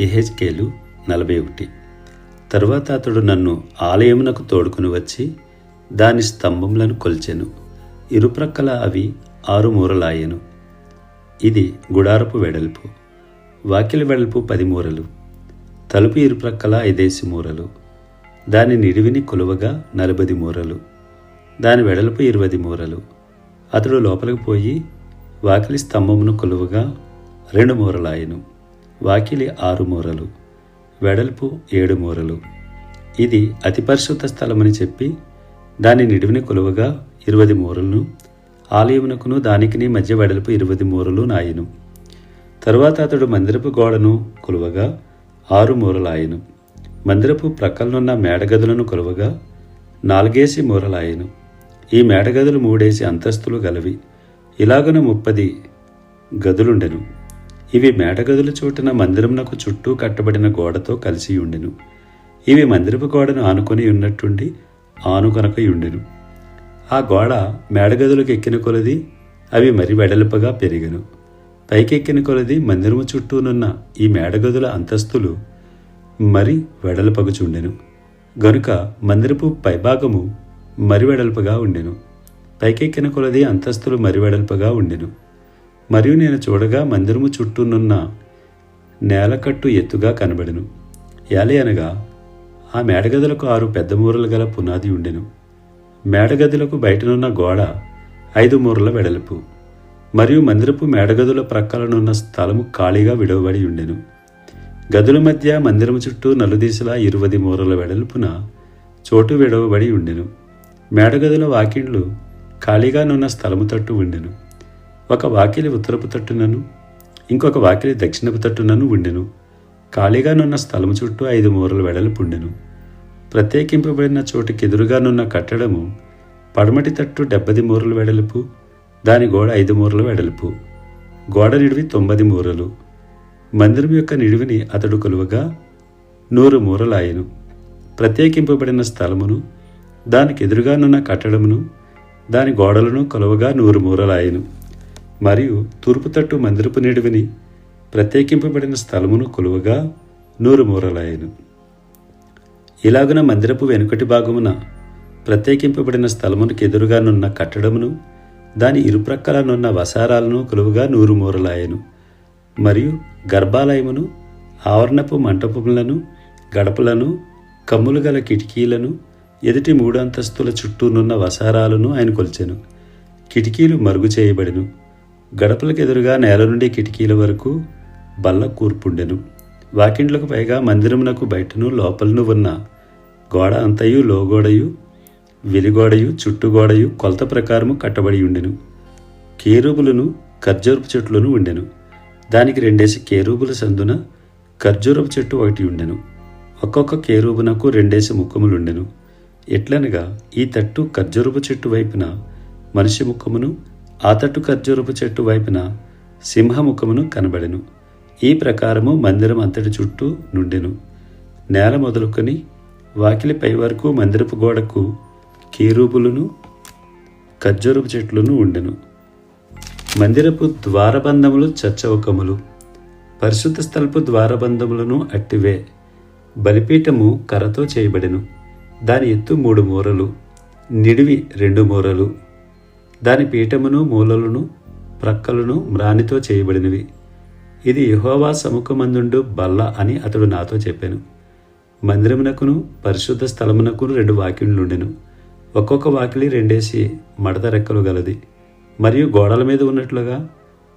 ఎహెచ్కేలు నలభై ఒకటి తరువాత అతడు నన్ను ఆలయమునకు తోడుకుని వచ్చి దాని స్తంభములను కొల్చెను. ఇరుప్రక్కల అవి ఆరు మూరలాయెను. ఇది గుడారపు వెడల్పు వాకిలి వెడల్పు పది మూరలు తలుపు ఇరుప్రక్కల ఐదేసి మూరలు దాని నిడివిని కొలువగా నలభది మూరలు దాని వెడల్పు ఇరవై మూరలు. అతడు లోపలికి పోయి వాకిలి స్తంభమును కొలువగా రెండు మూరలాయెను. వాకిలి ఆరు మూరలు వెడల్పు ఏడు మూరలు. ఇది అతి పరిశుద్ధ స్థలమని చెప్పి దాని నిడివిని కొలువగా ఇరవై మూరలను ఆలయమునకును దానికిని మధ్య వెడల్పు ఇరవై మూరలు నాయను. తరువాత అతడు మందిరపు గోడను కొలువగా ఆరు మూరలాయను. మందిరపు ప్రక్కలనున్న మేడగదులను కొలువగా నాలుగేసి మూరలాయను. ఈ మేడగదులు మూడేసి అంతస్తులు గలవి. ఇలాగున ముప్పది గదులుండెను. ఇవి మేడగదుల చోటున మందిరమునకు చుట్టూ కట్టబడిన గోడతో కలిసి ఉండెను ఇవి మందిరపు గోడను ఆనుకొని ఉన్నట్టుండి ఆనుకొనకై ఉండెను ఆ గోడ మేడగదులకు ఎక్కిన కొలది అవి మరి వెడల్పగా పెరిగెను. పైకెక్కిన కొలది మందిరము చుట్టూనున్న ఈ మేడగదుల అంతస్తులు మరి వెడల్పగుచుండెను గనుక మందిరపు పైభాగము మరి వెడల్పగా ఉండెను. పైకెక్కిన కొలది అంతస్తులు మరి వెడల్పగా ఉండెను. మరియు నేను చూడగా మందిరము చుట్టూనున్న నేలకట్టు ఎత్తుగా కనబడెను. ఏలి అనగా ఆ మేడగదులకు ఆరు పెద్ద మూరలు గల పునాది ఉండెను. మేడగదులకు బయటనున్న గోడ ఐదు మూరల వెడల్పు. మరియు మందిరపు మేడగదుల ప్రక్కలనున్న స్థలము ఖాళీగా విడవబడి ఉండెను. గదుల మధ్య మందిరము చుట్టూ నలుదిశలా ఇరువది మూరల వెడల్పున చోటు విడవబడి ఉండెను. మేడగదుల వాకిండ్లు ఖాళీగా నున్న స్థలము తట్టు ఉండెను. ఒక వాకిలి ఉత్తరపు తట్టునను ఇంకొక వాకిలి దక్షిణపు తట్టునను ఉండెను. ఖాళీగానున్న స్థలము చుట్టూ ఐదు మూరలు వెడల్పు ఉండెను. ప్రత్యేకింపబడిన చోటుకి ఎదురుగానున్న కట్టడము పడమటి తట్టు డెబ్బది మూరలు వెడల్పు దాని గోడ ఐదు మూరలు వెడల్పు. గోడ నిడివి తొంభది మూరలు. మందిరం యొక్క నిడివిని అతడు కొలువగా నూరు మూరలాయను. ప్రత్యేకింపబడిన స్థలమును దానికి ఎదురుగానున్న కట్టడమును దాని గోడలను కొలువగా నూరు మూరలాయను. మరియు తూర్పు తట్టు మందిరపు నిడివిని ప్రత్యేకింపబడిన స్థలమును కొలువగా నూరు మూరలాయను ఇలాగున మందిరపు వెనుకటి భాగమున ప్రత్యేకింపబడిన స్థలమునకు ఎదురుగానున్న కట్టడమును దాని ఇరుప్రక్కలనున్న వసారాలను కొలువుగా నూరు మూరలాయను మరియు గర్భాలయమును ఆవరణపు మంటపములను గడపలను కమ్ములు గల కిటికీలను ఎదుటి మూడు అంతస్తుల చుట్టూనున్న వసారాలను ఆయన కొలిచెను. కిటికీలు మరుగు చేయబడిను. గడపలకు ఎదురుగా నేల నుండి కిటికీల వరకు బల్ల కూర్పుండెను. వాకిండ్లకు పైగా మందిరమునకు బయటను లోపలను ఉన్న గోడ అంతయు లోగోడయు వెలిగోడయు చుట్టుగోడయు కొలత ప్రకారము కట్టబడి ఉండెను. కేరూబులను ఖర్జూరపు చెట్లను ఉండెను. దానికి రెండేసి కేరూబుల సందున ఖర్జూరపు చెట్టు ఒకటి ఉండెను. ఒక్కొక్క కేరూబునకు రెండేసి ముక్కములుండెను. ఎట్లనగా ఈ తట్టు ఖర్జూరపు చెట్టు వైపున మనిషి ముఖమును ఆతట్టు ఖర్జూరపు చెట్టు వైపున సింహముఖమును కనబడెను. ఈ ప్రకారము మందిరం అంతటి చుట్టూ నుండెను. నేల మొదలుకొని వాకిలి పై వరకు మందిరపు గోడకు కీరూపులను ఖర్జూరపు చెట్లను ఉండెను. మందిరపు ద్వారబంధములు చచ్చవకములు పరిశుద్ధ స్థలపు ద్వారబంధములను అట్టివే. బలిపీఠము కర్రతో చేయబడెను. దాని ఎత్తు మూడు మూరలు నిడివి రెండు మూరలు. దాని పీఠమును మూలలను ప్రక్కలను మ్రానితో చేయబడినవి. ఇది యహోవా సముఖమందుండు బల్ల అని అతడు నాతో చెప్పాను. మందిరమునకును పరిశుద్ధ స్థలమునకును రెండు వాకిళ్ళుండెను. ఒక్కొక్క వాకిలి రెండేసి మడత రెక్కలు గలది. మరియు గోడల మీద ఉన్నట్లుగా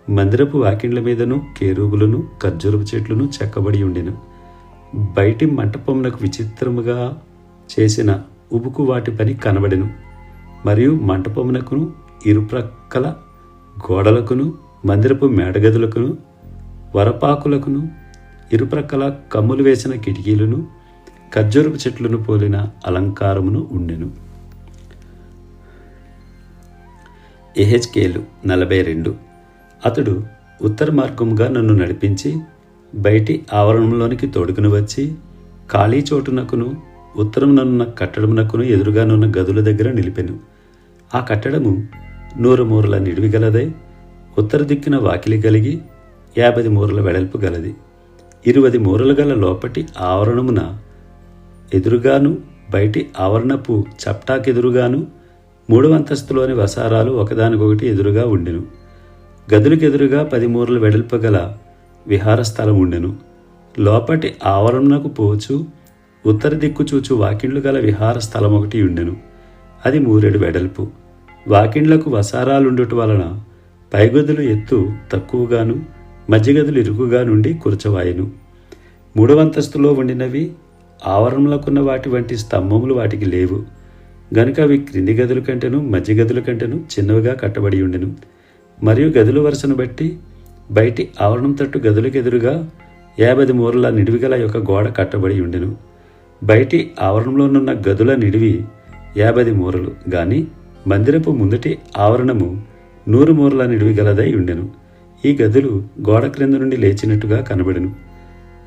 మందిరపు వాకిండ్ల మీదను కేరూబులను ఖర్జూరపు చెట్లను చెక్కబడి ఉండెను. బయటి మంటపమునకు విచిత్రముగా చేసిన ఉబుకు వాటి పని కనబడెను. మరియు మంటపమునకును ఇరుప్రక్కల గోడలకును మందిరపు మేడగదులకును వరపాకులకును ఇరుప్రక్కల కమ్ములు వేసిన కిటికీలను ఖర్జూరపు చెట్లను పోలిన అలంకారమును ఉండెను. ఎహెచ్కేలు నలభై రెండు. అతడు ఉత్తర మార్గముగా నన్ను నడిపించి బయటి ఆవరణంలోనికి తోడుకుని వచ్చి ఖాళీ చోటునకును ఉత్తరమునన్న కట్టడమునకును ఎదురుగానున్న గదుల దగ్గర నిలిపెను. ఆ కట్టడము నూరు మూరల నిడివి గలదై ఉత్తర దిక్కున వాకిలి కలిగి యాభై మూరల వెడల్పు గలది. ఇరువది మూరలు గల లోపటి ఆవరణమున ఎదురుగాను బయటి ఆవరణపు చప్టాకెదురుగాను మూడవ అంతస్తులోని వసారాలు ఒకదానికొకటి ఎదురుగా ఉండెను. గదులకెదురుగా పది మూరలు వెడల్పగల విహార స్థలం ఉండెను. లోపటి ఆవరణకు పోచు ఉత్తర దిక్కు చూచు వాకిండ్లు గల విహార స్థలం ఒకటి ఉండెను. అది మూరెడు వెడల్పు. వాకిండ్లకు వసారాలుండుట వలన పైగదులు ఎత్తు తక్కువగాను మధ్యగదులు ఇరుకుగా నుండి కూర్చవాయెను. మూడవంతస్తులో వండినవి ఉండినవి ఆవరణములకున్న వాటి వంటి స్తంభములు వాటికి లేవు. గనుక అవి క్రింది గదుల కంటేను మధ్య గదుల కంటేను చిన్నవిగా కట్టబడి ఉండెను. మరియు గదుల వరుసను బట్టి బయటి ఆవరణం తట్టు గదులకు ఎదురుగా యాభై మూరల నిడివిగల యొక్క గోడ కట్టబడి ఉండెను. బయటి ఆవరణంలోనున్న గదుల నిడివి యాభై మూరలు. కానీ మందిరపు ముందటి ఆవరణము నూరు మూరల నిడివి గలదై ఉండెను. ఈ గదులు గోడ క్రింద నుండి లేచినట్టుగా కనబడెను.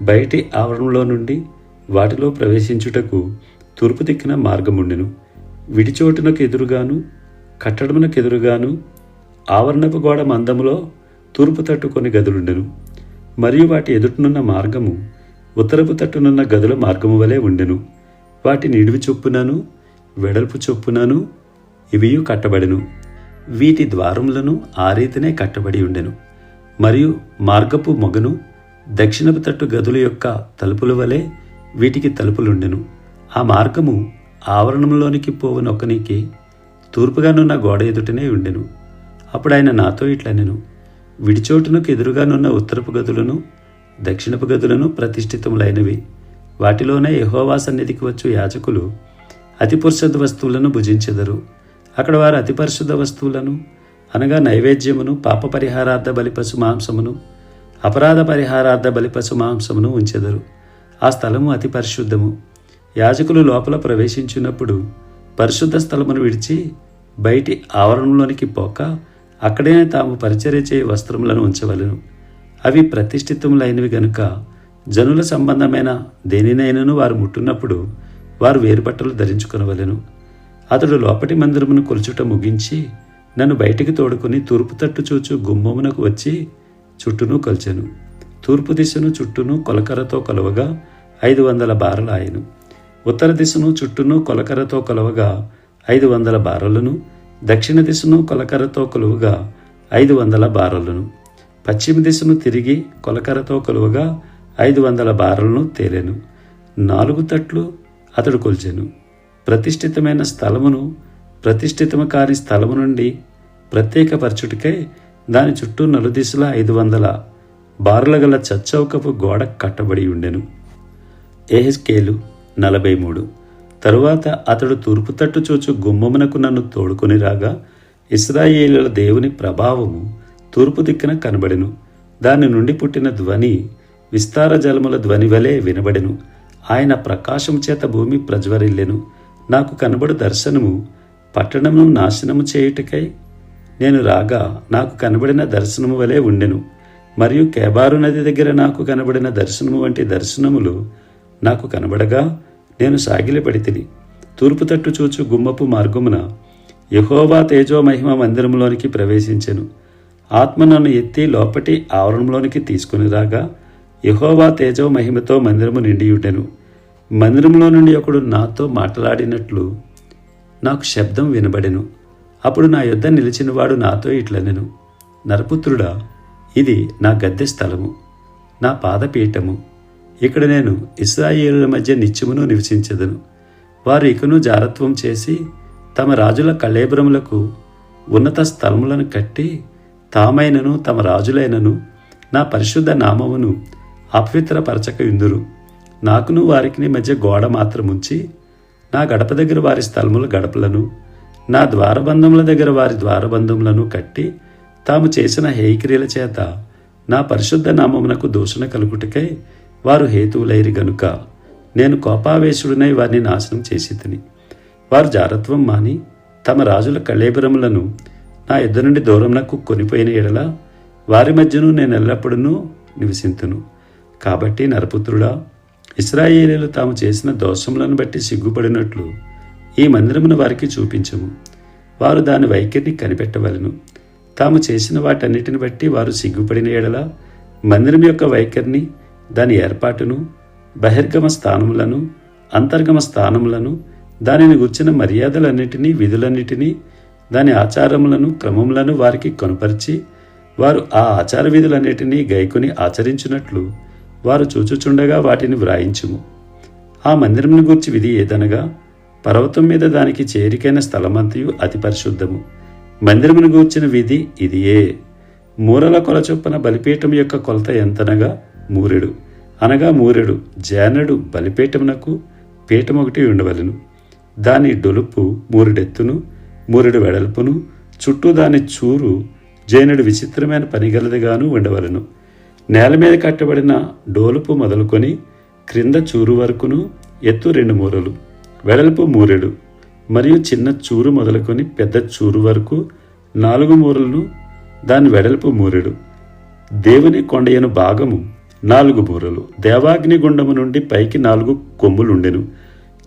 బయటి ఆవరణంలో నుండి వాటిలో ప్రవేశించుటకు తూర్పు దిక్కున మార్గముండెను. విడిచోటునకు ఎదురుగాను కట్టడమునకు ఎదురుగాను ఆవరణపు గోడ మందములో తూర్పు తట్టు కొన్ని గదులుండెను. మరియు వాటి ఎదుటనున్న మార్గము ఉత్తరపు తట్టునున్న గదుల మార్గము వలె ఉండెను. వాటి నిడివి చొప్పునను వెడల్పు చొప్పునను ఇవియు కట్టబడెను. వీటి ద్వారములను ఆ రీతినే కట్టబడి ఉండెను. మరియు మార్గపు మొగను దక్షిణపు తట్టు గదుల యొక్క తలుపుల వలె వీటికి తలుపులుండెను. ఆ మార్గము ఆవరణంలోనికి పోవునొకనికి తూర్పుగానున్న గోడ ఎదుటనే ఉండెను. అప్పుడు ఆయన నాతో ఇట్లనెను విడిచోటునకు ఎదురుగానున్న ఉత్తరపు గదులను దక్షిణపు గదులను ప్రతిష్ఠితములైనవి. వాటిలోనే యహోవా సన్నిధికి వచ్చు యాజకులు అతి పురుషద్ వస్తువులను భుజించెదరు. అక్కడ వారు అతి పరిశుద్ధ వస్తువులను అనగా నైవేద్యమును పాప పరిహారార్థ బలిపశు మాంసమును అపరాధ పరిహారార్థ బలిపశు మాంసమును ఉంచెదరు. ఆ స్థలము అతి పరిశుద్ధము. యాజకులు లోపల ప్రవేశించినప్పుడు పరిశుద్ధ స్థలమును విడిచి బయటి ఆవరణంలోనికి పోక అక్కడే తాము పరిచర్య చేయ వస్త్రములను ఉంచవలను. అవి ప్రతిష్ఠితములైనవి గనుక జనుల సంబంధమైన దేనినైనను వారు ముట్టున్నప్పుడు వారు వేరుబట్టలు ధరించుకొనవలెను. అతడు లోపటి మందిరమును కొలుచుట ముగించి నన్ను బయటికి తోడుకుని తూర్పు తట్టు చూచు గుమ్మమునకు వచ్చి చుట్టూను కొలిచాను. తూర్పు దిశను చుట్టూను కొలకరతో కొలవగా ఐదు వందల బారలాయను ఉత్తర దిశను చుట్టూను కొలకరతో కొలవగా ఐదు వందల బారలను. దక్షిణ దిశను కొలకరతో కొలువగా ఐదు వందల బారలను. పశ్చిమ దిశను తిరిగి కొలకరతో కొలువగా ఐదు వందల బారలను తేలెను. నాలుగు తట్లు అతడు కొలిచాను. ప్రతిష్ఠితమైన స్థలమును ప్రతిష్ఠితము కాని స్థలము నుండి ప్రత్యేకపరచుటికై దాని చుట్టూ నలుదిశలా ఐదు వందల బారుల గల చచ్చౌకపు గోడ కట్టబడి ఉండెను. ఏహెస్కేలు నలభై మూడు తరువాత అతడు తూర్పు తట్టు చూచు గుమ్మమునకు నన్ను తోడుకొని రాగా ఇస్రాయేలుల దేవుని ప్రభావము తూర్పు దిక్కున కనబడెను. దాని నుండి పుట్టిన ధ్వని విస్తార జలముల ధ్వని వలె వినబడెను. ఆయన ప్రకాశం చేత భూమి ప్రజ్వరిల్లెను. నాకు కనబడు దర్శనము పట్టణమును నాశనము చేయుటకై. నేను రాగా నాకు కనబడిన దర్శనము వలె ఉండెను. మరియు కేబారు నది దగ్గర నాకు కనబడిన దర్శనము వంటి దర్శనములు నాకు కనబడగా నేను సాగిలపడి తిని తూర్పు తట్టు చూచు గుమ్మపు మార్గమున యహోవా తేజో మహిమ మందిరంలోనికి ప్రవేశించెను. ఆత్మ నన్ను ఎత్తి లోపటి ఆవరణంలోనికి తీసుకుని రాగా యహోవా తేజో మహిమతో మందిరము నిండియుండెను. మందిరంలో నుండి ఒకడు నాతో మాట్లాడినట్లు నాకు శబ్దం వినబడెను. అప్పుడు నా యొద్ద నిలిచినవాడు నాతో ఇట్లనెను. నరపుత్రుడా ఇది నా గద్దె స్థలము నా పాదపీఠము. ఇక్కడ నేను ఇస్రాయేలుల మధ్య నిత్యమును నివసించదను. వారు ఇకను జారత్వం చేసి తమ రాజుల కళేబరములకు ఉన్నత స్థలములను కట్టి తామైనను తమ రాజులైనను నా పరిశుద్ధ నామమును అపవిత్రపరచక ఇందురు. నాకును వారికి మధ్య గోడ మాత్రం ఉంచి నా గడప దగ్గర వారి స్థలముల గడపలను నా ద్వారబంధముల దగ్గర వారి ద్వారబంధములను కట్టి తాము చేసిన హేయక్రియల చేత నా పరిశుద్ధ నామమునకు దూషణ కలుగుటకై వారు హేతువులైరి గనుక నేను కోపావేశుడినై వారిని నాశనం చేసి తిని వారు జారత్వం మాని తమ రాజుల కళేబరములను నా ఇద్దరు నుండి దూరంనకు కొనిపోయిన ఎడల వారి మధ్యను నేను ఎల్లప్పుడూ నివసింతును. కాబట్టి నరపుత్రుడా ఇస్రాయేలీలు తాము చేసిన దోషములను బట్టి సిగ్గుపడినట్లు ఈ మందిరమును వారికి చూపించము. వారు దాని వైఖరిని కనిపెట్టవలను. తాము చేసిన వాటన్నిటిని బట్టి వారు సిగ్గుపడిన ఎడల మందిరం యొక్క వైఖరిని దాని ఏర్పాటును బహిర్గమ స్థానములను అంతర్గమ స్థానములను దానిని గుర్చిన మర్యాదలన్నిటినీ విధులన్నిటినీ దాని ఆచారములను క్రమములను వారికి కనుపరిచి వారు ఆ ఆచార విధులన్నిటినీ గైకొని ఆచరించినట్లు వారు చూచుచుండగా వాటిని వ్రాయించుము. ఆ మందిరమును గూర్చి విధి ఏదనగా పర్వతం మీద దానికి చేరికైన స్థలమంతయు అతి పరిశుద్ధము. మందిరమును గూర్చిన విధి ఇదియే. మూరల కొల చొప్పున బలిపీఠం యొక్క కొలత ఎంతనగా మూరెడు. అనగా మూరెడు జానడు బలిపీఠమునకు పీఠం ఒకటి ఉండవలెను. దాని డొలుపు మూరెడెత్తును మూరెడు వెడల్పును చుట్టూ దాని చూరు జైనుడు విచిత్రమైన పనిగలదిగాను ఉండవలను. నేల మీద కట్టబడిన డోలుపు మొదలుకొని క్రింద చూరు వరకును ఎత్తు రెండు మూరలు వెడల్పు మూరెడు మరియు చిన్న చూరు మొదలుకొని పెద్ద చూరు వరకు నాలుగు మూరలను దాని వెడల్పు మూరెడు. దేవుని కొండయను భాగము నాలుగు మూరలు. దేవాగ్ని గుండము నుండి పైకి నాలుగు కొమ్ములుండెను.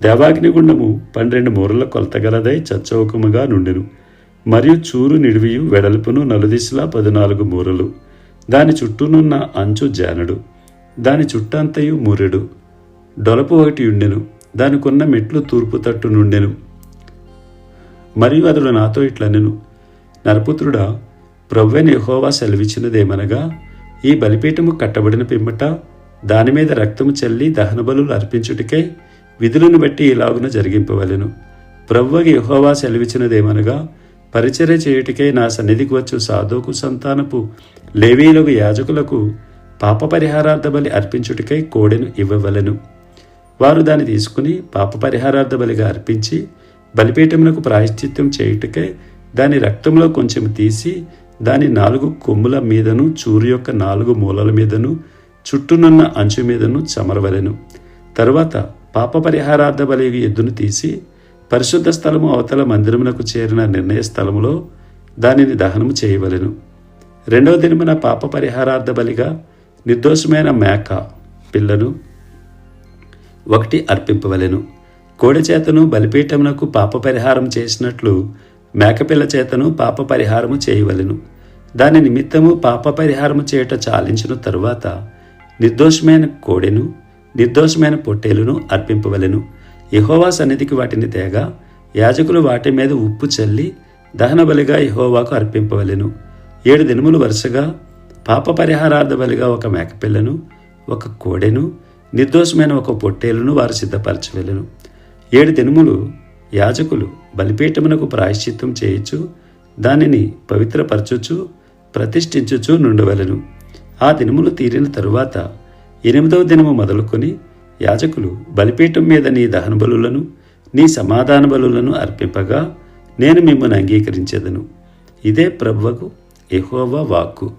దేవాగ్ని గుండము పన్నెండు మూరల కొలతగలదై చచ్చౌకముగా నుండెను. మరియు చూరు నిడివియు వెడల్పును నలుదిశలా పద్నాలుగు మూరలు. దాని చుట్టూనున్న అంచు జానడు దాని చుట్టంతయు మూరెడు డొలపు ఒకటి ఉండెను దానికున్న మెట్లు తూర్పు తట్టు నుండెను. మరియు అతడు నాతో ఇట్లనెను నరపుత్రుడా ప్రవ్వెన్ యహోవా సెలవిచ్చినదేమనగా ఈ బలిపీఠము కట్టబడిన పిమ్మట దాని మీద రక్తము చల్లి దహనబలు అర్పించుటకే విధులను బట్టి ఇలాగున జరిగింపవలెను. ప్రవ్వకి యహోవా సెలవిచ్చినదేమనగా పరిచర్య చేయుటికై నా సన్నిధికి వచ్చు సాధువుకు సంతానపు లేవీలకు యాజకులకు పాప పరిహారార్థ బలి అర్పించుటకై కోడెను ఇవ్వవలెను. వారు దాన్ని తీసుకుని పాప పరిహారార్థ బలిగా అర్పించి బలిపీఠమునకు ప్రాయశ్చిత్యం చేయుటకై దాని రక్తంలో కొంచెం తీసి దాని నాలుగు కొమ్ముల మీదను చూరు యొక్క నాలుగు మూలల మీదను చుట్టూనున్న అంచు మీదను చమరవలెను. తరువాత పాప పరిహారార్థ బలి ఎద్దును తీసి పరిశుద్ధ స్థలము అవతల మందిరమునకు చేరిన నిర్ణయ స్థలములో దానిని దహనము చేయవలెను. రెండవ దినమున పాప పరిహారార్థ బలిగా నిర్దోషమైన మేక పిల్లను ఒకటి అర్పింపవలెను. కోడి చేతను బలిపీఠమునకు పాప పరిహారం చేసినట్లు మేకపిల్ల చేతను పాప పరిహారము చేయవలెను. దాని నిమిత్తము పాప పరిహారము చేయుట చాలించిన తరువాత నిర్దోషమైన కోడెను నిర్దోషమైన పొట్టేలును అర్పింపవలెను. యహోవా సన్నిధికి వాటిని తేగా యాజకులు వాటి మీద ఉప్పు చల్లి దహన బలిగా యహోవాకు అర్పింపవలెను. ఏడు దినములు వరుసగా పాప పరిహారార్థ బలిగా ఒక మేకపిల్లను ఒక కోడెను నిర్దోషమైన ఒక పొట్టేలును వారు సిద్ధపరచవలెను. ఏడు దినములు యాజకులు బలిపీఠమునకు ప్రాయశ్చిత్తం చేయొచ్చు దానిని పవిత్రపరచుచు ప్రతిష్ఠించుచు నుండవలెను. ఆ దినములు తీరిన తరువాత ఎనిమిదవ దినము మొదలుకొని యాజకులు బలిపీఠం మీద నీ దహన బలులను నీ సమాధాన బలులను అర్పింపగా నేను మిమ్మల్ని అంగీకరించేదను. ఇదే ప్రభువకు ఎహోవా వాక్కు.